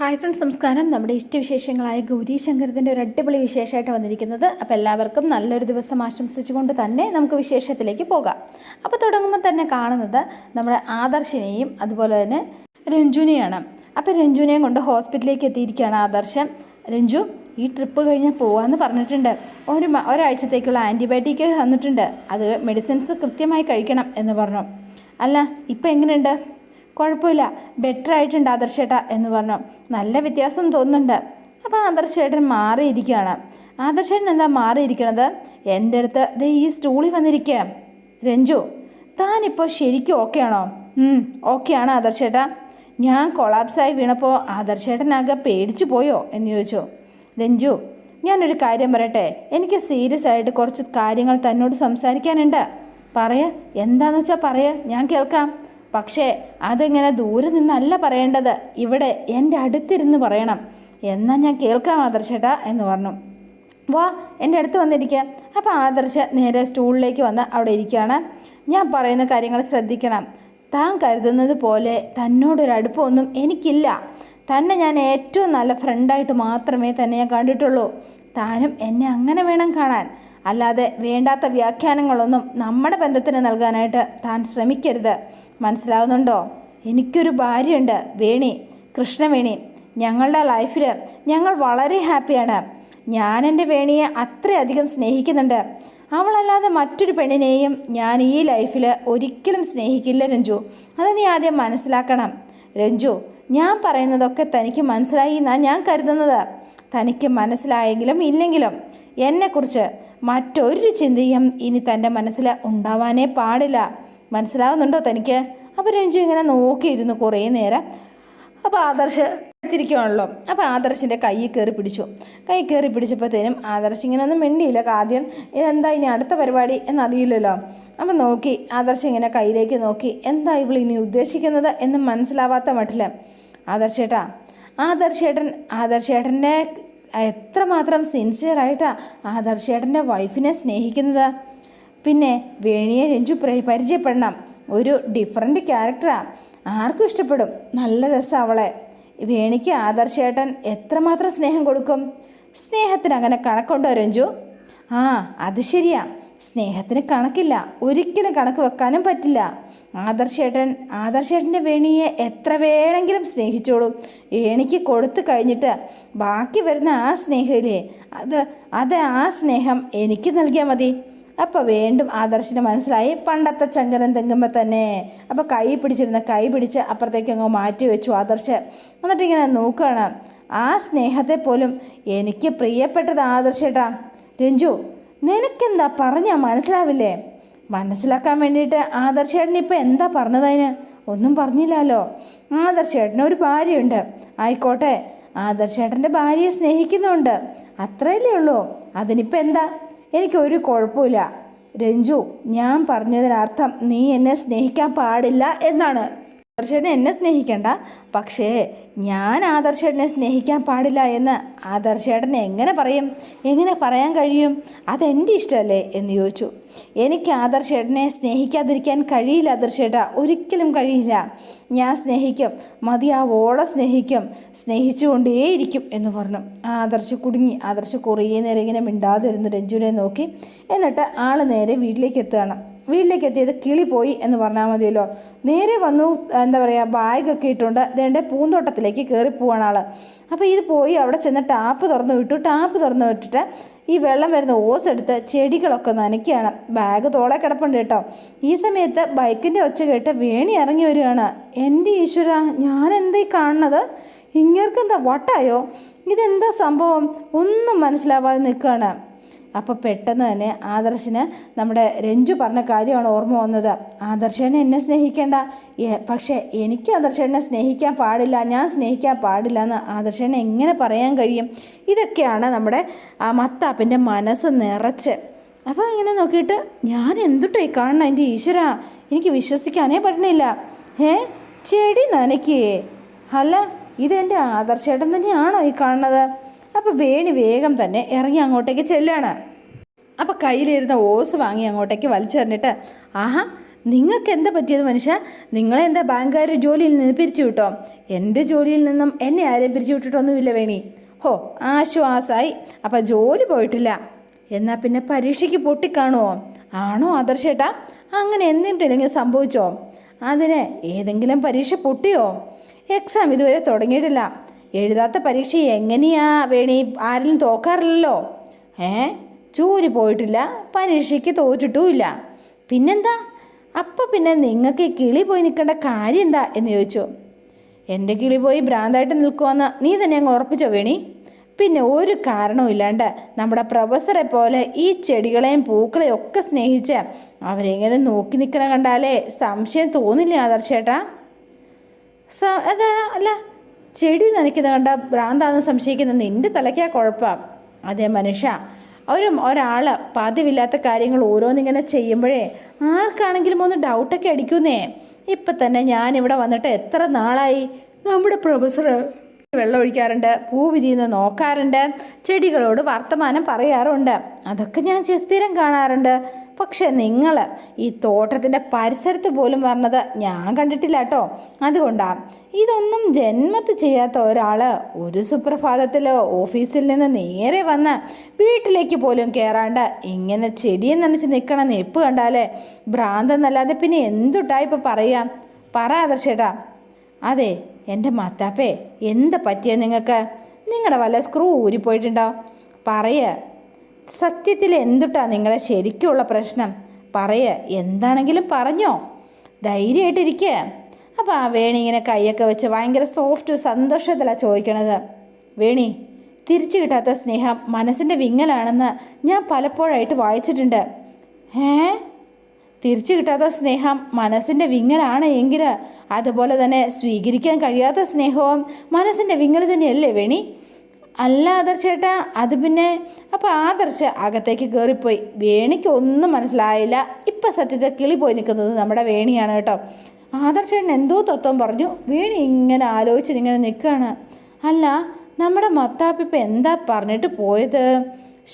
Hi friends നമസ്കാരം. നമ്മുടെ ഇഷ്ടവിശേഷങ്ങളായ ഗൗരി ശങ്കരത്തിന്റെ ഒരു അടിപൊളി വിശേഷമായിട്ട് വന്നിരിക്കുന്നത്. അപ്പോൾ എല്ലാവർക്കും നല്ലൊരു ദിവസം ആശംസിച്ചുകൊണ്ട് തന്നെ നമുക്ക് വിശേഷത്തിലേക്ക് പോകാം. അപ്പോൾ തുടങ്ങുമ്പോൾ തന്നെ കാണുന്നത് നമ്മുടെ ആദർശിനെയും അതുപോലെ തന്നെ രഞ്ജുനെയാണ്. അപ്പോൾ രഞ്ജുനെയും കൊണ്ട് ഹോസ്പിറ്റലിലേക്ക് എത്തിയിരിക്കുകയാണ് ആദർശം രഞ്ജു ഈ ട്രിപ്പ് കഴിഞ്ഞാൽ പോകാമെന്ന് പറഞ്ഞിട്ടുണ്ട്. ഒരു ഒരാഴ്ചത്തേക്കുള്ള ആന്റിബയോട്ടിക് തന്നിട്ടുണ്ട്. അത് മെഡിസിൻസ് കൃത്യമായി കഴിക്കണം എന്ന് പറഞ്ഞു. അല്ല ഇപ്പം എങ്ങനെയുണ്ട്? കുഴപ്പമില്ല. ബെറ്റർ ആയിട്ടുണ്ട് ആദർശേട്ട എന്ന് പറഞ്ഞു. നല്ല വ്യത്യാസം തോന്നുന്നുണ്ട്. അപ്പോൾ ആദർശേട്ടൻ മാറിയിരിക്കുകയാണ്. ആദർശേട്ടൻ എന്താ മാറിയിരിക്കണത്? എന്റെ അടുത്ത് ദേ ഈ സ്റ്റൂളിൽ വന്നിരിക്കുക രഞ്ജു താനിപ്പോൾ ശരിക്കും ഓക്കെ ആണോ? ഓക്കെ ആണ് ആദർശേട്ട. ഞാൻ കൊളാപ്സായി വീണപ്പോൾ ആദർശേട്ടനാകെ പേടിച്ചു പോയോ എന്ന് ചോദിച്ചു. രഞ്ജു ഞാനൊരു കാര്യം പറയട്ടെ. എനിക്ക് സീരിയസ് ആയിട്ട് കുറച്ച് കാര്യങ്ങൾ തന്നോട് സംസാരിക്കാനുണ്ട്. പറയാ. എന്താന്ന് വെച്ചാൽ പറയാ. ഞാൻ കേൾക്കാം. പക്ഷേ അതിങ്ങനെ ദൂരെ നിന്നല്ല പറയേണ്ടത്. ഇവിടെ എന്റെ അടുത്തിരുന്ന് പറയണം. എന്നാൽ ഞാൻ കേൾക്കാം ആദർശേട്ടാ എന്ന് പറഞ്ഞു. വാ എന്റെ അടുത്ത് വന്നിരിക്കുക അപ്പോൾ ആദർശ നേരെ സ്റ്റൂളിലേക്ക് വന്ന് അവിടെ ഇരിക്കുകയാണ് ഞാൻ പറയുന്ന കാര്യങ്ങൾ ശ്രദ്ധിക്കണം. താൻ കരുതുന്നത് പോലെ തന്നോടൊരു അടുപ്പമൊന്നും എനിക്കില്ല. തന്നെ ഞാൻ ഏറ്റവും നല്ല ഫ്രണ്ടായിട്ട് മാത്രമേ തന്നെ ഞാൻ കണ്ടിട്ടുള്ളൂ. താനും എന്നെ അങ്ങനെ വേണം കാണാൻ. അല്ലാതെ വേണ്ടാത്ത വ്യാഖ്യാനങ്ങളൊന്നും നമ്മുടെ ബന്ധത്തിന് നൽകാനായിട്ട് താൻ ശ്രമിക്കരുത്. മനസ്സിലാവുന്നുണ്ടോ? എനിക്കൊരു ഭാര്യയുണ്ട് വേണി കൃഷ്ണവേണി. ഞങ്ങളുടെ ലൈഫിൽ ഞങ്ങൾ വളരെ ഹാപ്പിയാണ്. ഞാൻ എന്റെ വേണിയെ അത്രയധികം സ്നേഹിക്കുന്നുണ്ട്. അവളല്ലാതെ മറ്റൊരു പെണ്ണിനെയും ഞാൻ ഈ ലൈഫിൽ ഒരിക്കലും സ്നേഹിക്കില്ല രഞ്ജു. അത് നീ ആദ്യം മനസ്സിലാക്കണം. രഞ്ജു ഞാൻ പറയുന്നതൊക്കെ തനിക്ക് മനസ്സിലായി എന്നാണ് ഞാൻ കരുതുന്നത്. തനിക്ക് മനസ്സിലായെങ്കിലും ഇല്ലെങ്കിലും എന്നെക്കുറിച്ച് മറ്റൊരു ചിന്തയും ഇനി തന്റെ മനസ്സിൽ ഉണ്ടാവാനേ പാടില്ല. മനസ്സിലാവുന്നുണ്ടോ തനിക്ക്? അപ്പോൾ രഞ്ജു ഇങ്ങനെ നോക്കിയിരുന്നു കുറേ നേരം. അപ്പോൾ ആദർശ് എത്തിരിക്കുവാണല്ലോ അപ്പോൾ ആദർശിന്റെ കൈ കയറി പിടിച്ചു. കൈ കയറി പിടിച്ചപ്പോഴത്തേനും ആദർശ് ഇങ്ങനെ ഒന്നും മിണ്ടിയില്ല. ആദ്യം ഇതെന്താ ഇനി അടുത്ത പരിപാടി? എന്നറിയില്ലല്ലോ. അപ്പം നോക്കി ആദർശ് ഇങ്ങനെ കയ്യിലേക്ക് നോക്കി എന്താ ഇവൾ ഇനി ഉദ്ദേശിക്കുന്നത്? എന്ന് മനസ്സിലാവാത്ത മട്ടില്ല ആദർശേട്ടാ ആദർശേട്ടൻ ആദർശേട്ടന്റെ എത്രമാത്രം സിൻസിയറായിട്ടാണ് ആദർശേട്ടന്റെ വൈഫിനെ സ്നേഹിക്കുന്നത്? പിന്നെ വേണിയെ രഞ്ജു പ്ര- പരിചയപ്പെടണം. ഒരു ഡിഫറെന്റ് ക്യാരക്ടറാണ് ആർക്കും ഇഷ്ടപ്പെടും. നല്ല രസം അവളെ. വേണിക്ക് ആദർശേട്ടൻ എത്രമാത്രം സ്നേഹം കൊടുക്കും? സ്നേഹത്തിന് അങ്ങനെ കണക്കുണ്ടോ രഞ്ജു? ആ അത് ശരിയാ. സ്നേഹത്തിന് കണക്കില്ല. ഒരിക്കലും കണക്ക് വെക്കാനും പറ്റില്ല. ആദർശേട്ടൻ ആദർശേട്ടന്റെ വേണിയെ എത്ര വേണമെങ്കിലും സ്നേഹിച്ചോളൂ. ഏണിക്ക് കൊടുത്തു കഴിഞ്ഞിട്ട് ബാക്കി വരുന്ന ആ സ്നേഹമില്ലേ അത് അത് ആ സ്നേഹം എനിക്ക് നൽകിയാൽ മതി. അപ്പോൾ വീണ്ടും ആദർശിന് മനസ്സിലായി. പണ്ടത്തെ ചങ്കരൻ തെങ്ങുമ്പോൾ തന്നെ അപ്പോൾ കൈ പിടിച്ചിരുന്ന കൈ പിടിച്ച് അപ്പുറത്തേക്ക് അങ്ങ് മാറ്റി വെച്ചു ആദർശ്. എന്നിട്ട് ഇങ്ങനെ നോക്കുകയാണ് ആ സ്നേഹത്തെ പോലും എനിക്ക് പ്രിയപ്പെട്ടത് ആദർശേട്ടാ രഞ്ജു നിനക്കെന്താ പറഞ്ഞാൽ മനസ്സിലാവില്ലേ? മനസ്സിലാക്കാൻ വേണ്ടിയിട്ട് ആദർശേട്ടൻ ഇപ്പം എന്താ പറഞ്ഞതതിന് ഒന്നും പറഞ്ഞില്ലല്ലോ ആദർശേട്ടന് ഒരു ഭാര്യയുണ്ട്. ആയിക്കോട്ടെ. ആദർശേട്ടന്റെ ഭാര്യയെ സ്നേഹിക്കുന്നുണ്ട്. അത്രയല്ലേ ഉള്ളൂ. അതിനിപ്പോൾ എന്താ? എനിക്കൊരു കുഴപ്പമില്ല. രഞ്ജു ഞാൻ പറഞ്ഞതിനർത്ഥം നീ എന്നെ സ്നേഹിക്കാൻ പാടില്ല എന്നാണ്. ആദർശേട്ടനെ എന്നെ സ്നേഹിക്കണ്ട. പക്ഷേ ഞാൻ ആദർശേട്ടനെ സ്നേഹിക്കാൻ പാടില്ല എന്ന് ആദർശേട്ടനെ എങ്ങനെ പറയും? എങ്ങനെ പറയാൻ കഴിയും? അതെന്റെ ഇഷ്ടമല്ലേ എന്ന് ചോദിച്ചു. എനിക്ക് ആദർശേട്ടനെ സ്നേഹിക്കാതിരിക്കാൻ കഴിയില്ല ആദർശേട്ട. ഒരിക്കലും കഴിയില്ല. ഞാൻ സ്നേഹിക്കും. മതിയാവോളം സ്നേഹിക്കും. സ്നേഹിച്ചുകൊണ്ടേയിരിക്കും എന്ന് പറഞ്ഞു. ആദർശ് കുടുങ്ങി. ആദർശ് കുറേ നേരം ഇങ്ങനെ മിണ്ടാതിരുന്നു രഞ്ജുവിനെ നോക്കി. എന്നിട്ട് ആൾ നേരെ വീട്ടിലേക്ക് എത്തുകയാണ്. വീട്ടിലേക്ക് എത്തിയത് കിളി പോയി എന്ന് പറഞ്ഞാൽ മതിയല്ലോ. നേരെ വന്നു എന്താ പറയുക ബാഗൊക്കെ ഇട്ടുകൊണ്ട് ദേണ്ടെ പൂന്തോട്ടത്തിലേക്ക് കയറി പോവാണ് ആൾ അപ്പോൾ ഇത് പോയി അവിടെ ചെന്ന് ടാപ്പ് തുറന്നു വിട്ടു. ടാപ്പ് തുറന്നു വിട്ടിട്ട് ഈ വെള്ളം വരുന്ന ഓസ് എടുത്ത് ചെടികളൊക്കെ നനയ്ക്കുകയാണ്. ബാഗ് തോളെ കിടപ്പുണ്ട് കേട്ടോ. ഈ സമയത്ത് ബൈക്കിന്റെ ഒച്ച കേട്ട് വേണി ഇറങ്ങി വരികയാണ്. എന്റെ ഈശ്വര ഞാൻ എന്താ ഈ കാണുന്നത്? ഇങ്ങേർക്കെന്താ വട്ടായോ? ഇതെന്താ സംഭവം? ഒന്നും മനസ്സിലാവാതെ നിൽക്കുകയാണ്. അപ്പോൾ പെട്ടെന്ന് തന്നെ ആദർശിന് നമ്മുടെ രഞ്ജു പറഞ്ഞ കാര്യമാണ് ഓർമ്മ വന്നത്. ആദർശനെ എന്നെ സ്നേഹിക്കേണ്ട. പക്ഷേ എനിക്ക് ആദർശനെ സ്നേഹിക്കാൻ പാടില്ല. ഞാൻ സ്നേഹിക്കാൻ പാടില്ല എന്ന് ആദർശനെ എങ്ങനെ പറയാൻ കഴിയും? ഇതൊക്കെയാണ് നമ്മുടെ മത്താപ്പിന്റെ മനസ്സ് നിറച്ച്. അപ്പോൾ ഇങ്ങനെ നോക്കിയിട്ട് ഞാൻ എന്തുട്ടോ ഈ കാണണം എന്റെ ഈശ്വര എനിക്ക് വിശ്വസിക്കാനേ പറ്റണില്ല. ഏ ചെടി നനയ്ക്കേ. അല്ല ഇതെന്റെ ആദർശേട്ടൻ തന്നെയാണോ ഈ കാണുന്നത്? അപ്പോൾ വേണി വേഗം തന്നെ ഇറങ്ങി അങ്ങോട്ടേക്ക് ചെല്ലാണ്. അപ്പോൾ കയ്യിലിരുന്ന ഓസ് വാങ്ങി അങ്ങോട്ടേക്ക് വലിച്ചെറിഞ്ഞിട്ട് ആഹാ നിങ്ങൾക്ക് എന്താ പറ്റിയത് മനുഷ്യ? നിങ്ങളെന്താ ബാങ്കുകാർ ജോലിയിൽ നിന്ന് പിരിച്ചു വിട്ടോ? എന്റെ ജോലിയിൽ നിന്നും എന്നെ ആരെയും പിരിച്ചു വിട്ടിട്ടൊന്നുമില്ല വേണി. ഹോ ആശ്വാസായി. അപ്പം ജോലി പോയിട്ടില്ല. എന്നാൽ പിന്നെ പരീക്ഷയ്ക്ക് പൊട്ടിക്കാണുമോ ആണോ ആദർശേട്ടാ? അങ്ങനെ എന്തിട്ടില്ലെങ്കിൽ സംഭവിച്ചോ? അതിന് ഏതെങ്കിലും പരീക്ഷ പൊട്ടിയോ? എക്സാം ഇതുവരെ തുടങ്ങിയിട്ടില്ല. എഴുതാത്ത പരീക്ഷ എങ്ങനെയാ വേണി? ആരെങ്കിലും തോക്കാറില്ലല്ലോ. ഏ? ജോലി പോയിട്ടില്ല. പരീക്ഷയ്ക്ക് തോറ്റിട്ടുമില്ല. പിന്നെന്താ? അപ്പം പിന്നെ നിങ്ങൾക്ക് ഈ കിളി പോയി നിൽക്കേണ്ട കാര്യം എന്താ എന്ന് ചോദിച്ചു. എന്റെ കിളി പോയി ഭ്രാന്തായിട്ട് നിൽക്കുമെന്ന് നീ തന്നെ അങ്ങ് ഉറപ്പിച്ചോ വേണി? പിന്നെ ഒരു കാരണവും ഇല്ലാണ്ട് നമ്മുടെ പ്രൊഫസറെ പോലെ ഈ ചെടികളെയും പൂക്കളെയും ഒക്കെ സ്നേഹിച്ച് അവരെങ്ങനെ നോക്കി നിൽക്കണ കണ്ടാലേ സംശയം തോന്നില്ല ആദർശേട്ടാ. സ അതാ അല്ല ചെടി നനയ്ക്കുന്ന കണ്ട ഭ്രാന്താന്ന് സംശയിക്കുന്ന നിന്റെ തലയ്ക്കാ കുഴപ്പം. അതേ മനുഷ്യ ഒരു ഒരാൾ പതിവില്ലാത്ത കാര്യങ്ങൾ ഓരോന്നിങ്ങനെ ചെയ്യുമ്പോഴേ ആർക്കാണെങ്കിലും ഒന്ന് ഡൗട്ടൊക്കെ അടിക്കുന്നേ. ഇപ്പം തന്നെ ഞാനിവിടെ വന്നിട്ട് എത്ര നാളായി? നമ്മുടെ പ്രൊഫസർ വെള്ളം ഒഴിക്കാറുണ്ട് പൂ വിരിയുന്ന നോക്കാറുണ്ട് ചെടികളോട് വർത്തമാനം പറയാറുണ്ട്. അതൊക്കെ ഞാൻ സ്ഥിരം കാണാറുണ്ട്. പക്ഷെ നിങ്ങൾ ഈ തോട്ടത്തിന്റെ പരിസരത്ത് പോലും വരണത് ഞാൻ കണ്ടിട്ടില്ല കേട്ടോ. അതുകൊണ്ടാ ഇതൊന്നും ജന്മത്ത് ചെയ്യാത്ത ഒരാൾ ഒരു സുപ്രഭാതത്തിൽ ഓഫീസിൽ നിന്ന് നേരെ വന്ന് വീട്ടിലേക്ക് പോലും കയറാണ്ട് ഇങ്ങനെ ചെടിയെ നനച്ച് നിൽക്കണ നെപ്പ് കണ്ടാലേ ഭ്രാന്തെന്നല്ലാതെ പിന്നെ എന്തുട്ടാ ഇപ്പം പറയാം? പറ ആദർശേട്ടാ. അതെ എന്റെ മത്താപ്പേ എന്താ പറ്റിയ നിങ്ങൾക്ക്? നിങ്ങളുടെ വല്ല സ്ക്രൂ ഊരിപ്പോയിട്ടുണ്ടോ? പറയ. സത്യത്തിൽ എന്തുട്ടാ നിങ്ങളെ ശരിക്കുള്ള പ്രശ്നം? പറയ എന്താണെങ്കിലും പറഞ്ഞോ. ധൈര്യമായിട്ടിരിക്കുക അപ്പോൾ ആ വേണി ഇങ്ങനെ കൈയൊക്കെ വെച്ച് ഭയങ്കര സോഫ്റ്റ് സന്തോഷത്തിലാണ് ചോദിക്കണത്. വേണി തിരിച്ചു കിട്ടാത്ത സ്നേഹം മനസ്സിന്റെ വിങ്ങലാണെന്ന് ഞാൻ പലപ്പോഴായിട്ട് വായിച്ചിട്ടുണ്ട്. ഏ തിരിച്ചു കിട്ടാത്ത സ്നേഹം മനസ്സിന്റെ വിങ്ങലാണ് എങ്കിൽ അതുപോലെ തന്നെ സ്വീകരിക്കാൻ കഴിയാത്ത സ്നേഹവും മനസ്സിന്റെ വിങ്ങൽ തന്നെയല്ലേ വേണി? അല്ല ആദർശേട്ടാ അത് പിന്നെ അപ്പോൾ ആദർശ് അകത്തേക്ക് കയറിപ്പോയി വേണിക്ക് ഒന്നും മനസ്സിലായില്ല. ഇപ്പം സത്യത്തെ കിളി പോയി നിൽക്കുന്നത് നമ്മുടെ വേണിയാണ് കേട്ടോ. ആദർശേട്ടൻ എന്തോ തത്വം പറഞ്ഞു. വേണി ഇങ്ങനെ ആലോചിച്ച് ഇങ്ങനെ നിൽക്കുകയാണ്. അല്ല നമ്മുടെ മത്താപ്പിപ്പം എന്താ പറഞ്ഞിട്ട് പോയത്?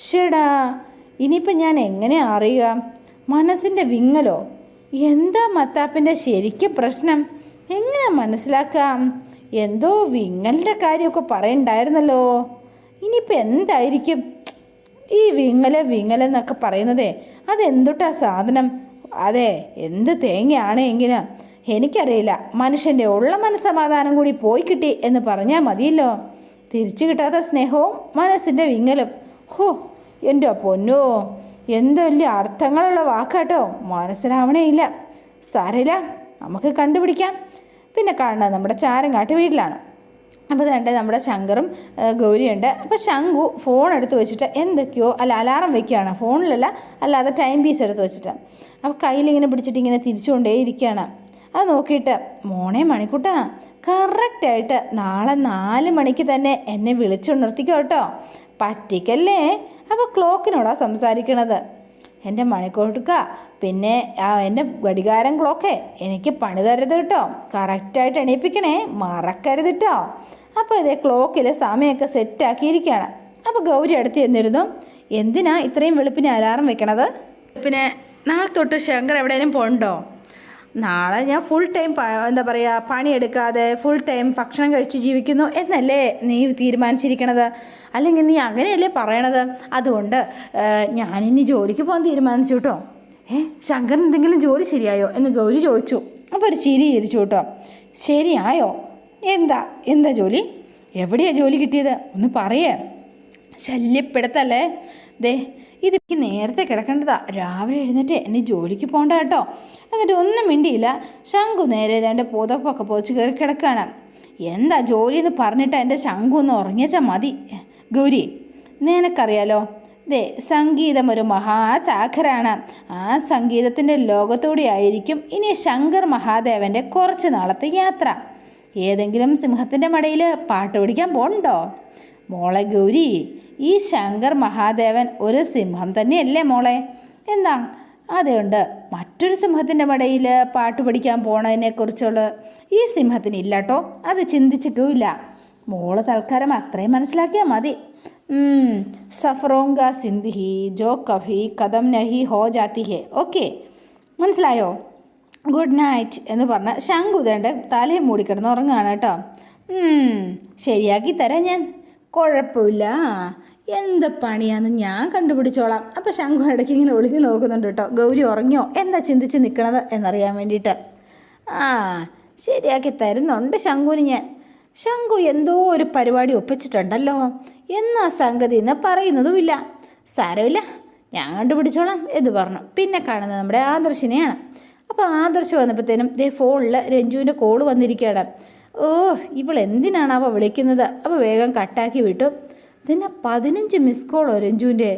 ഷെടാ ഇനിയിപ്പം ഞാൻ എങ്ങനെ അറിയുക? മനസ്സിന്റെ വിങ്ങലോ? എന്താ മത്താപ്പിന്റെ ശരിക്കും പ്രശ്നം? എങ്ങനെ മനസ്സിലാക്കാം? എന്തോ വിങ്ങലിന്റെ കാര്യമൊക്കെ പറയണ്ടായിരുന്നല്ലോ. ഇനിയിപ്പോൾ എന്തായിരിക്കും? ഈ വിങ്ങൽ വിങ്ങലെന്നൊക്കെ പറയുന്നതേ അതെന്തുട്ടാ സാധനം? അതെ എന്ത് തേങ്ങയാണ് എങ്കിലും എനിക്കറിയില്ല. മനുഷ്യന്റെ ഉള്ള മനസ്സമാധാനം കൂടി പോയി കിട്ടി എന്ന് പറഞ്ഞാൽ മതിയല്ലോ. തിരിച്ചു കിട്ടാത്ത സ്നേഹവും മനസ്സിന്റെ വിങ്ങലും. ഹോ എന്റെ പൊന്നോ എന്തോ വലിയ അർത്ഥങ്ങളുള്ള വാക്കാട്ടോ. മനസ്സിലാവണേ ഇല്ല. സാരമില്ല നമുക്ക് കണ്ടുപിടിക്കാം. പിന്നെ കാണുന്നത് നമ്മുടെ ചാരങ്ങാട്ട് വീട്ടിലാണ് അപ്പോൾ രണ്ട് നമ്മുടെ ശങ്കറും ഗൗരിയുണ്ട്. അപ്പോൾ ശങ്കു ഫോൺ എടുത്ത് വെച്ചിട്ട് എന്തൊക്കെയോ അല്ല അലാറം വെക്കുകയാണ്. ഫോണിലല്ല അല്ലാതെ ടൈം പീസ് എടുത്ത് വെച്ചിട്ട്. അപ്പോൾ കയ്യിലിങ്ങനെ പിടിച്ചിട്ട് ഇങ്ങനെ തിരിച്ചുകൊണ്ടേ ഇരിക്കുകയാണ്. അത് നോക്കിയിട്ട് മോണേ മണിക്കൂട്ടാ കറക്റ്റായിട്ട് നാളെ നാല് മണിക്ക് തന്നെ എന്നെ വിളിച്ചുണർത്തിക്കോ കേട്ടോ പറ്റിക്കല്ലേ? അപ്പോൾ ക്ലോക്കിനോടാ സംസാരിക്കണത്. എന്റെ മണിക്കൂട്ടുക്ക. പിന്നെ ആ എന്റെ ഘടികാരം ക്ലോക്കേ. എനിക്ക് പണി തരരുത് കേട്ടോ. കറക്റ്റായിട്ട് എണീപ്പിക്കണേ. മറക്കരുത് കേട്ടോ അപ്പോൾ ഇതേ ക്ലോക്കിൽ സമയമൊക്കെ സെറ്റാക്കിയിരിക്കുകയാണ്. അപ്പോൾ ഗൗരി അടുത്ത് ചെന്നിരുന്നു. എന്തിനാ ഇത്രയും വെളുപ്പിന് അലാറം വെക്കണത്? പിന്നെ നാളെ തൊട്ട് ശങ്കർ എവിടെയെങ്കിലും പോകണ്ടോ നാളെ ഞാൻ ഫുൾ ടൈം എന്താ പറയുക പണിയെടുക്കാതെ ഫുൾ ടൈം ഭക്ഷണം കഴിച്ച് ജീവിക്കുന്നു എന്നല്ലേ നീ തീരുമാനിച്ചിരിക്കണത്? അല്ലെങ്കിൽ നീ അങ്ങനെയല്ലേ പറയണത്? അതുകൊണ്ട് ഞാനിനി ജോലിക്ക് പോകാൻ തീരുമാനിച്ചു കേട്ടോ ഏ ശങ്കരൻ എന്തെങ്കിലും ജോലി ശരിയായോ എന്ന് ഗൗരി ചോദിച്ചു. അപ്പോൾ ഒരു ചിരി ചിരിച്ചു കേട്ടോ ശരിയായോ? എന്താ എന്താ ജോലി? എവിടെയാണ് ജോലി കിട്ടിയത്? ഒന്ന് പറയേ. ശല്യപ്പെടുത്തല്ലേ? ദേ ഇതിക്ക് നേരത്തെ കിടക്കേണ്ടതാ. രാവിലെ എഴുന്നേറ്റ് എന്നെ ജോലിക്ക് പോകണ്ട കേട്ടോ. എന്നിട്ട് ഒന്നും മിണ്ടിയില്ല. ശംഖു നേരെ രണ്ട് പുതപ്പൊക്കെ പോച്ച് കയറി കിടക്കുകയാണ് എന്താ ജോലി എന്ന് പറഞ്ഞിട്ട് എന്റെ ശംഖു ഒന്ന് ഉറങ്ങിയച്ചാൽ മതി. ഗൗരി നിനക്കറിയാലോ? ദേ സംഗീതം ഒരു മഹാസാഖരാണ് ആ സംഗീതത്തിന്റെ ലോകത്തോടെ ആയിരിക്കും ഇനി ശങ്കർ മഹാദേവന്റെ കുറച്ച് നാളത്തെ യാത്ര. ഏതെങ്കിലും സിംഹത്തിന്റെ മടയിൽ പാട്ട് പിടിക്കാൻ പോണ്ടോ മോളെ ഗൗരി ഈ ശങ്കർ മഹാദേവൻ ഒരു സിംഹം തന്നെയല്ലേ മോളെ? എന്താ? അതുകൊണ്ട് മറ്റൊരു സിംഹത്തിന്റെ പടയിൽ പാട്ട് പഠിക്കാൻ പോണതിനെക്കുറിച്ചുള്ള ഈ സിംഹത്തിന് ഇല്ല കേട്ടോ അത് ചിന്തിച്ചിട്ടുമില്ല. മോൾ തൽക്കാലം അത്രയും മനസ്സിലാക്കിയാൽ മതി. സഫറോങ്ക സിന്ധിഹി ജോ കഫി കഥം നഹി ഹോ ജാത്തി ഹെ. ഓക്കെ. മനസ്സിലായോ? ഗുഡ് നൈറ്റ് എന്ന് പറഞ്ഞ ശങ്കുതേണ്ട തലയും മൂടിക്കിടന്ന് ഉറങ്ങുകയാണ് കേട്ടോ. ശരിയാക്കി തരാം ഞാൻ. കുഴപ്പമില്ല. എന്ത് പണിയാന്ന് ഞാൻ കണ്ടുപിടിച്ചോളാം. അപ്പം ശംഖു ഇടയ്ക്ക് ഇങ്ങനെ ഒളിഞ്ഞു നോക്കുന്നുണ്ട് കേട്ടോ ഗൗരി ഉറങ്ങിയോ? എന്താ ചിന്തിച്ച് നിൽക്കണത് എന്നറിയാൻ വേണ്ടിയിട്ട്. ആ ശരിയാക്കി തരുന്നുണ്ട് ശംഖുവിന് ഞാൻ. ശംഖു എന്തോ ഒരു പരിപാടി ഒപ്പിച്ചിട്ടുണ്ടല്ലോ. എന്നാ സംഗതി എന്ന് പറയുന്നതുമില്ല. സാരമില്ല. ഞാൻ കണ്ടുപിടിച്ചോളാം എന്ന് പറഞ്ഞു. പിന്നെ കാണുന്നത് നമ്മുടെ ആദർശിനെയാണ്. അപ്പോൾ ആദർശ് വന്നപ്പോഴത്തേനും ദേ ഫോണിൽ രഞ്ജുവിന്റെ കോൾ വന്നിരിക്കുകയാണ്. ഓ ഇവൾ എന്തിനാണ് അവ വിളിക്കുന്നത്? അപ്പോൾ വേഗം കട്ടാക്കി വിട്ടു. ഇതിനെ പതിനഞ്ച് മിസ് കോളോ രഞ്ജുവിന്റെ.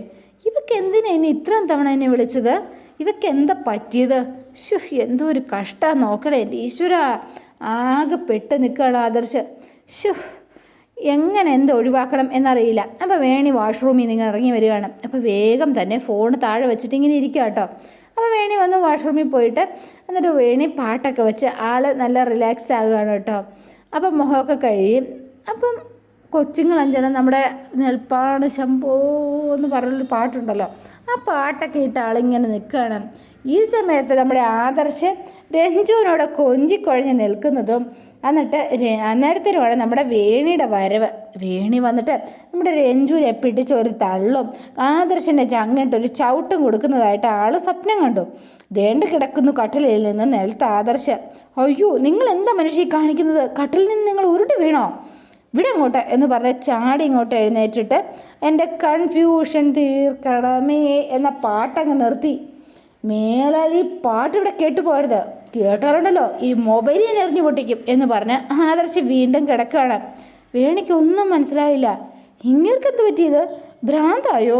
ഇവക്ക് എന്തിനാ ഇനി ഇത്രയും തവണ എന്നെ വിളിച്ചത്? ഇവക്ക് എന്താ പറ്റിയത്? ഷുഹ് എന്തോ ഒരു കഷ്ടം നോക്കണേ എന്റെ ഈശ്വര. ആകെ പെട്ട് നിൽക്കുകയാണ് ആദർശ്. ഷുഹ് എങ്ങനെ എന്ത് ഒഴിവാക്കണം എന്നറിയില്ല. അപ്പോൾ വേണി വാഷ്റൂമിൽ നിന്ന് ഇറങ്ങി വരികയാണ്. അപ്പോൾ വേഗം തന്നെ ഫോൺ താഴെ വെച്ചിട്ട് ഇങ്ങനെ ഇരിക്കുക കേട്ടോ. അപ്പോൾ വേണി വന്ന് വാഷ്റൂമിൽ പോയിട്ട് എന്നിട്ട് വേണി പാട്ടൊക്കെ വെച്ച് ആൾ നല്ല റിലാക്സ് ആകുകയാണ് കേട്ടോ. അപ്പം മുഖമൊക്കെ കഴിയും അപ്പം കൊച്ചുങ്ങൾ അഞ്ചെണ്ണം നമ്മുടെ നെൽപ്പാണ് ശംഭോ എന്ന് പറഞ്ഞൊരു പാട്ടുണ്ടല്ലോ. ആ പാട്ടൊക്കെ ഇട്ട് ആളിങ്ങനെ നിൽക്കുകയാണ്. ഈ സമയത്ത് നമ്മുടെ ആദർശ് രഞ്ജുവിനോട് കൊഞ്ചിക്കൊഴഞ്ഞ് നിൽക്കുന്നതും എന്നിട്ട് അന്നേരത്തിനുമാണ് നമ്മുടെ വേണിയുടെ വരവ്. വേണി വന്നിട്ട് നമ്മുടെ രഞ്ജുവിനെ പിടിച്ചൊരു തള്ളും ആദർശിന്റെ ചങ്ങിട്ട് ഒരു ചവിട്ടും കൊടുക്കുന്നതായിട്ട് ആൾ സ്വപ്നം കണ്ടു. ദേണ്ട് കിടക്കുന്നു കട്ടിലിൽ നിന്ന് നിലത്ത് ആദർശ്. അയ്യോ നിങ്ങൾ എന്താ മനുഷ്യ കാണിക്കുന്നത്? കട്ടിലിൽ നിന്ന് നിങ്ങൾ ഉരുട്ടി വീണോ? ഇവിടെ അങ്ങോട്ട് എന്ന് പറഞ്ഞ് ചാടി ഇങ്ങോട്ട് എഴുന്നേറ്റിട്ട് എന്റെ കൺഫ്യൂഷൻ തീർക്കണമേ എന്ന പാട്ടങ്ങ് നിർത്തി. മേലാൽ ഈ പാട്ട് ഇവിടെ കേട്ടു പോരുത് കേട്ടാറുണ്ടല്ലോ ഈ മൊബൈൽ ഞാൻ എറിഞ്ഞു പൊട്ടിക്കും എന്ന് പറഞ്ഞ് ആദർശ് വീണ്ടും കിടക്കുകയാണ്. വേണിക്കൊന്നും മനസ്സിലായില്ല. ഇങ്ങേർക്ക് എന്ത് പറ്റിയത്? ഭ്രാന്തായോ?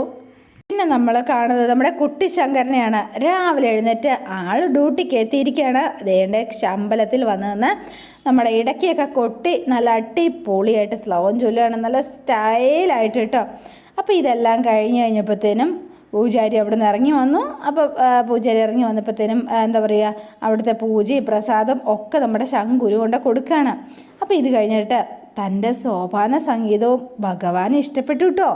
പിന്നെ നമ്മൾ കാണുന്നത് നമ്മുടെ കുട്ടി ശങ്കരനെയാണ്. രാവിലെ എഴുന്നേറ്റ് ആൾ ഡ്യൂട്ടിക്ക് എത്തിയിരിക്കുകയാണ്. അതേണ്ട ശമ്പലത്തിൽ വന്നതെന്ന് നമ്മുടെ ഇടയ്ക്കൊക്കെ കൊട്ടി നല്ല അടിപൊളിയായിട്ട് സ്ലോവും ചൊല്ലുകയാണ് നല്ല സ്റ്റൈലായിട്ട് കേട്ടോ അപ്പോൾ ഇതെല്ലാം കഴിഞ്ഞ് കഴിഞ്ഞപ്പോഴത്തേനും പൂജാരി അവിടെ നിന്ന് ഇറങ്ങി വന്നു. അപ്പോൾ പൂജാരി ഇറങ്ങി വന്നപ്പോഴത്തേനും എന്താ പറയുക അവിടുത്തെ പൂജയും പ്രസാദം ഒക്കെ നമ്മുടെ ശങ്കുരു കൊണ്ട് കൊടുക്കുകയാണ്. അപ്പോൾ ഇത് കഴിഞ്ഞിട്ട് തന്റെ സോപാന സംഗീതവും ഭഗവാൻ ഇഷ്ടപ്പെട്ടു കേട്ടോ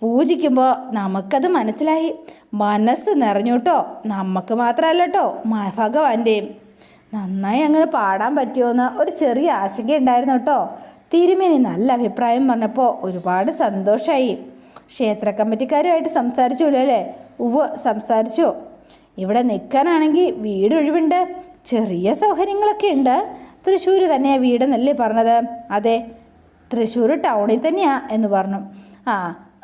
പൂജിക്കുമ്പോൾ നമുക്കത് മനസ്സിലായി. മനസ്സ് നിറഞ്ഞുട്ടോ? നമുക്ക് മാത്രമല്ല കേട്ടോ ഭഗവാന്റെയും നന്നായി അങ്ങനെ പാടാൻ പറ്റുമെന്ന് ഒരു ചെറിയ ആശങ്ക ഉണ്ടായിരുന്നു കേട്ടോ. തിരുമേനി നല്ല അഭിപ്രായം പറഞ്ഞപ്പോൾ ഒരുപാട് സന്തോഷമായി ക്ഷേത്ര കമ്മിറ്റിക്കാരുമായിട്ട് സംസാരിച്ചുല്ലോ അല്ലേ? ഉവ്വ് സംസാരിച്ചു. ഇവിടെ നിൽക്കാനാണെങ്കിൽ വീട് ഒഴിവുണ്ട് ചെറിയ സൗകര്യങ്ങളൊക്കെ ഉണ്ട്. തൃശ്ശൂർ തന്നെയാണ് വീടെന്നല്ലേ പറഞ്ഞത്? അതെ തൃശ്ശൂർ ടൗണിൽ തന്നെയാണ് എന്ന് പറഞ്ഞു. ആ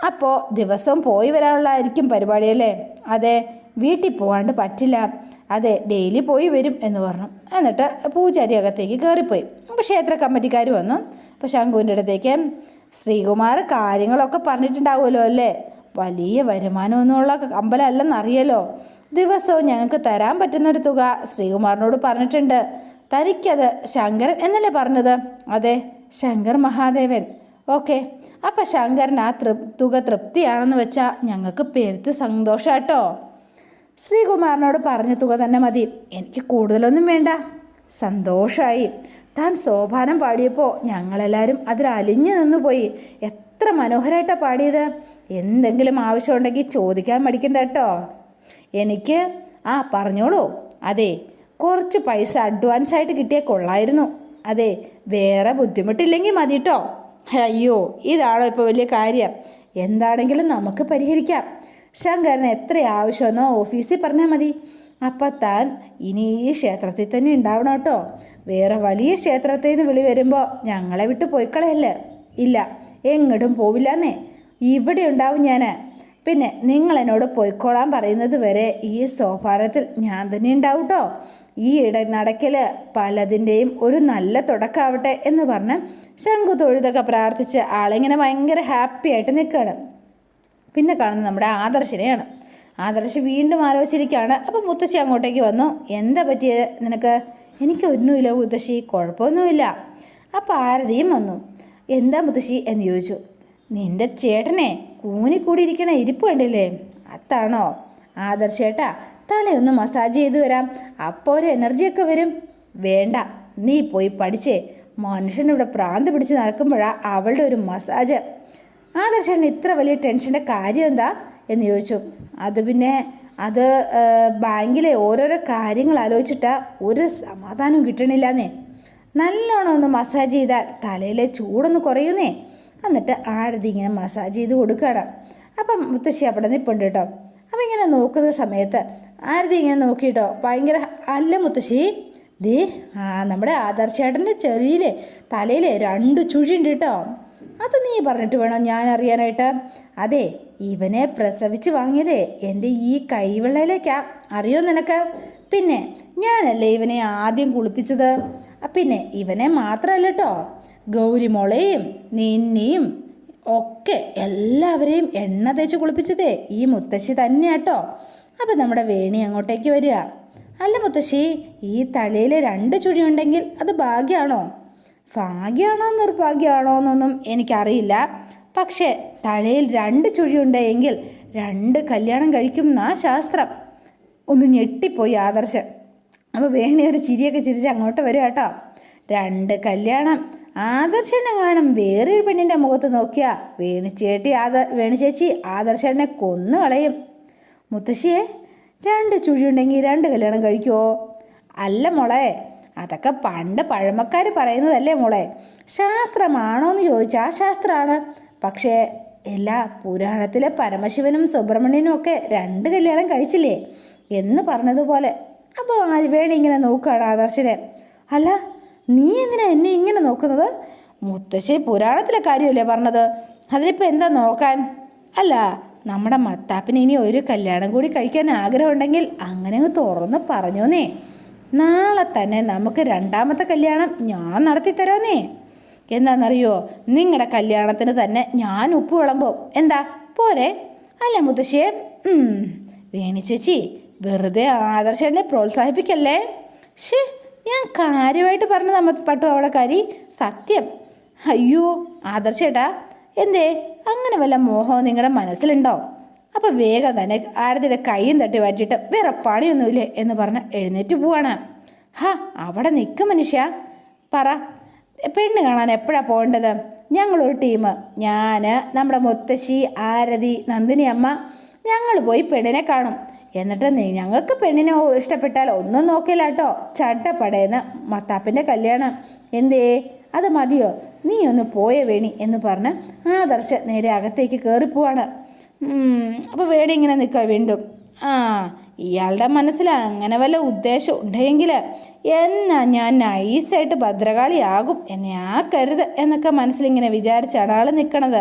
അപ്പോൾ ദിവസവും പോയി വരാനുള്ളതായിരിക്കും പരിപാടി അല്ലേ? അതെ വീട്ടിൽ പോകാണ്ട് പറ്റില്ല. അതെ ഡെയിലി പോയി വരും എന്ന് പറഞ്ഞു. എന്നിട്ട് പൂജാരി അകത്തേക്ക് കയറിപ്പോയി. അപ്പോൾ ക്ഷേത്ര കമ്മിറ്റിക്കാർ വന്നു. അപ്പോൾ ശംഖുവിന്റെ അടുത്തേക്ക് ശ്രീകുമാർ കാര്യങ്ങളൊക്കെ പറഞ്ഞിട്ടുണ്ടാവുമല്ലോ അല്ലേ? വലിയ വരുമാനമൊന്നുമുള്ള അമ്പലമല്ലെന്നറിയല്ലോ. ദിവസവും ഞങ്ങൾക്ക് തരാൻ പറ്റുന്നൊരു തുക ശ്രീകുമാറിനോട് പറഞ്ഞിട്ടുണ്ട്. തനിക്കത് ശങ്കരൻ എന്നല്ലേ പറഞ്ഞത്? അതെ ശങ്കർ മഹാദേവൻ. ഓക്കെ. അപ്പം ശങ്കരൻ ആ തൃ തുക തൃപ്തിയാണെന്ന് വെച്ചാൽ ഞങ്ങൾക്ക് പെരുത്ത് സന്തോഷാട്ടോ. ശ്രീകുമാറിനോട് പറഞ്ഞ തുക തന്നെ മതി. എനിക്ക് കൂടുതലൊന്നും വേണ്ട. സന്തോഷമായി താൻ സോപാനം പാടിയപ്പോൾ ഞങ്ങളെല്ലാവരും അതിൽ അലിഞ്ഞു നിന്നുപോയി. എത്ര മനോഹരമായിട്ടാണ് പാടിയത്. എന്തെങ്കിലും ആവശ്യമുണ്ടെങ്കിൽ ചോദിക്കാൻ മടിക്കണ്ട കേട്ടോ എനിക്ക് ആ പറഞ്ഞോളൂ. അതെ കുറച്ച് പൈസ അഡ്വാൻസ് ആയിട്ട് കൊള്ളായിരുന്നു. അതെ വേറെ ബുദ്ധിമുട്ടില്ലെങ്കിൽ മതി കേട്ടോ അയ്യോ ഇതാണോ ഇപ്പോൾ വലിയ കാര്യം? എന്താണെങ്കിലും നമുക്ക് പരിഹരിക്കാം. ശങ്കരന് എത്ര ആവശ്യമെന്നോ ഓഫീസിൽ പറഞ്ഞാൽ മതി. അപ്പം താൻ ഇനി ഈ ക്ഷേത്രത്തിൽ തന്നെ ഉണ്ടാവണം കേട്ടോ. വേറെ വലിയ ക്ഷേത്രത്തിൽ നിന്ന് വിളി വരുമ്പോൾ ഞങ്ങളെ വിട്ട് പോയിക്കളയല്ലേ? ഇല്ല എങ്ങോട്ടും പോവില്ലെന്നേ. ഇവിടെ ഉണ്ടാവും ഞാൻ പിന്നെ നിങ്ങൾ എന്നോട് പോയിക്കോളാൻ പറയുന്നത് വരെ ഈ സോപാനത്തിൽ ഞാൻ തന്നെ ഉണ്ടാവും കേട്ടോ ഈ ഇട നടക്കൽ പലതിന്റെയും ഒരു നല്ല തുടക്കമാവട്ടെ എന്ന് പറഞ്ഞ് ശംഖു തൊഴുതൊക്കെ പ്രാർത്ഥിച്ച് ആളിങ്ങനെ ഭയങ്കര ഹാപ്പി ആയിട്ട് നിൽക്കുകയാണ് പിന്നെ കാണുന്നത് നമ്മുടെ ആദർശിനെയാണ്. ആദർശ് വീണ്ടും ആലോചിച്ചിരിക്കുകയാണ്. അപ്പം മുത്തശ്ശി അങ്ങോട്ടേക്ക് വന്നു. എന്താ പറ്റിയത്? നിനക്ക്? എനിക്കൊന്നുമില്ല മുത്തശ്ശി. കുഴപ്പമൊന്നുമില്ല. അപ്പോൾ ആരതിയും വന്നു. എന്താ മുത്തശ്ശി? എന്ന് ചോദിച്ചു. നിന്റെ ചേട്ടനെ കൂനിക്കൂടിയിരിക്കണ ഇരിപ്പ് കണ്ടില്ലേ? അതാണോ ആദർശേട്ടാ തലയൊന്ന് മസാജ് ചെയ്ത് വരാം. അപ്പോൾ ഒരു എനർജിയൊക്കെ വരും. വേണ്ട നീ പോയി പഠിച്ചേ. മനുഷ്യനിവിടെ പ്രാന്ത് പിടിച്ച് നടക്കുമ്പോഴാണ് അവളുടെ ഒരു മസാജ് ആദർശന് ഇത്ര വലിയ ടെൻഷന്റെ കാര്യം എന്താ എന്ന് ചോദിച്ചു. അത് പിന്നെ അത് ബാങ്കിലെ ഓരോരോ കാര്യങ്ങൾ ആലോചിച്ചിട്ടാ ഒരു സമാധാനവും കിട്ടണില്ലാന്നേ. നല്ലോണം ഒന്ന് മസാജ് ചെയ്താൽ തലയിലെ ചൂടൊന്ന് കുറയുന്നേ. എന്നിട്ട് ആരതി ഇങ്ങനെ മസാജ് ചെയ്ത് കൊടുക്കുകയാണ്. അപ്പം മുത്തശ്ശി അവിടെ നിൽപ്പുണ്ട് കേട്ടോ. അപ്പം ഇങ്ങനെ നോക്കുന്ന സമയത്ത് ആരതി ഇങ്ങനെ നോക്കിയിട്ടോ ഭയങ്കര അല്ല മുത്തശ്ശി. ദേ ആ നമ്മുടെ ആദർശേട്ടന്റെ ചെറിയിലെ തലയിലെ രണ്ട് ചുഴിയുണ്ട് കേട്ടോ. അത് നീ പറഞ്ഞിട്ട് വേണം ഞാൻ അറിയാനായിട്ട് അതെ ഇവനെ പ്രസവിച്ച് വാങ്ങിയതേ എന്റെ ഈ കൈവെള്ളയിലേക്കാ. അറിയോ നിനക്ക്? പിന്നെ ഞാനല്ലേ ഇവനെ ആദ്യം കുളിപ്പിച്ചത്? പിന്നെ ഇവനെ മാത്രമല്ല കേട്ടോ. ഗൗരിമോളെയും നിന്നെയും ഒക്കെ എല്ലാവരെയും എണ്ണ തേച്ച് കുളിപ്പിച്ചതേ ഈ മുത്തശ്ശി തന്നെയാട്ടോ. അപ്പം നമ്മുടെ വേണി അങ്ങോട്ടേക്ക് വരിക. അല്ല മുത്തശ്ശി ഈ തലയിൽ രണ്ട് ചുഴിയുണ്ടെങ്കിൽ അത് ഭാഗ്യമാണോ ഭാഗ്യമാണോ നിർഭാഗ്യമാണോ എന്നൊന്നും എനിക്കറിയില്ല. പക്ഷേ തലയിൽ രണ്ട് ചുഴിയുണ്ടെങ്കിൽ രണ്ട് കല്യാണം കഴിക്കും എന്നാ ശാസ്ത്രം. ഒന്ന് ഞെട്ടിപ്പോയി ആദർശം. അപ്പോൾ വേണി ഒരു ചിരിയൊക്കെ ചിരിച്ച് അങ്ങോട്ട് വരിക കേട്ടോ. രണ്ട് കല്യാണം ആദർശനെ കാണും. വേറൊരു പെണ്ണിന്റെ മുഖത്ത് നോക്കിയാ വേണിച്ചേട്ടി ആദ വേണിച്ചേച്ചി ആദർശനെ കൊന്നു കളയും. മുത്തശ്ശിയെ രണ്ട് ചുഴിയുണ്ടെങ്കിൽ രണ്ട് കല്യാണം കഴിക്കുമോ അല്ല മോളെ അതൊക്കെ പണ്ട് പഴമക്കാർ പറയുന്നതല്ലേ മോളെ. ശാസ്ത്രമാണോ എന്ന് ചോദിച്ചാൽ ശാസ്ത്രമാണ് പക്ഷേ എല്ലാ പുരാണത്തിലെ പരമശിവനും സുബ്രഹ്മണ്യനും ഒക്കെ രണ്ട് കല്യാണം കഴിച്ചില്ലേ? എന്ന് പറഞ്ഞതുപോലെ. അപ്പോൾ വേണി ഇങ്ങനെ നോക്കുകയാണ് ആദർശനെ? അല്ല നീ എന്തിനാ എന്നെ ഇങ്ങനെ നോക്കുന്നത്? മുത്തശ്ശി പുരാണത്തിലെ കാര്യമല്ലേ പറഞ്ഞത്? അതിലിപ്പോൾ എന്താ നോക്കാൻ? അല്ല നമ്മുടെ മത്താപ്പിന് ഇനി ഒരു കല്യാണം കൂടി കഴിക്കാൻ ആഗ്രഹമുണ്ടെങ്കിൽ അങ്ങനെ അങ്ങ് തുറന്ന് പറഞ്ഞോന്നേ. നാളെ തന്നെ നമുക്ക് രണ്ടാമത്തെ കല്യാണം ഞാൻ നടത്തി തരാന്നേ. എന്താണെന്നറിയോ നിങ്ങളുടെ കല്യാണത്തിന് തന്നെ ഞാൻ ഉപ്പ് വിളമ്പോ. എന്താ? പോരെ. അല്ല മുത്തശ്ശിയെ വേണിച്ചേച്ചി വേണി ചേച്ചി വെറുതെ ആദർശനെ പ്രോത്സാഹിപ്പിക്കല്ലേ? ഷേ ഞാൻ കാര്യമായിട്ട് പറഞ്ഞത് പട്ടു അവളെ കാരി. സത്യം. അയ്യോ ആദർശേട്ടാ. എന്തേ? അങ്ങനെ വല്ല മോഹവും നിങ്ങളുടെ മനസ്സിലുണ്ടോ? അപ്പം വേഗം തന്നെ ആരതിയുടെ കൈയും തട്ടി മാറ്റിയിട്ട് വേറെ പണിയൊന്നുമില്ലേ എന്ന് പറഞ്ഞ് എഴുന്നേറ്റ് പോവാണ്. ഹാ അവിടെ നിൽക്കും മനുഷ്യ. പറ പെണ്ണ് കാണാൻ എപ്പോഴാണ് പോകേണ്ടത്? ഞങ്ങളൊരു ടീം. ഞാൻ നമ്മുടെ മുത്തശ്ശി ആരതി നന്ദിനി അമ്മ. ഞങ്ങൾ പോയി പെണ്ണിനെ കാണും. എന്നിട്ട് ഞങ്ങൾക്ക് പെണ്ണിനെ ഇഷ്ടപ്പെട്ടാൽ ഒന്നും നോക്കില്ല കേട്ടോ. ചട്ടപ്പടയെന്ന് മത്താപ്പിന്റെ കല്യാണം. എന്തേ? അത് മതിയോ? നീ ഒന്ന് പോയ വേണി എന്ന് പറഞ്ഞ് ആദർശ നേരെ അകത്തേക്ക് കയറിപ്പോവാണ് അപ്പോൾ വേണി ഇങ്ങനെ നിൽക്കുക വീണ്ടും. ആ ഇയാളുടെ മനസ്സിൽ അങ്ങനെ വല്ല ഉദ്ദേശം ഉണ്ടെങ്കിൽ എന്നാ ഞാൻ നൈസായിട്ട് ഭദ്രകാളിയാകും എന്നെ ആക്കരുത് എന്നൊക്കെ മനസ്സിലിങ്ങനെ വിചാരിച്ചാണ് ആൾ നിൽക്കണത്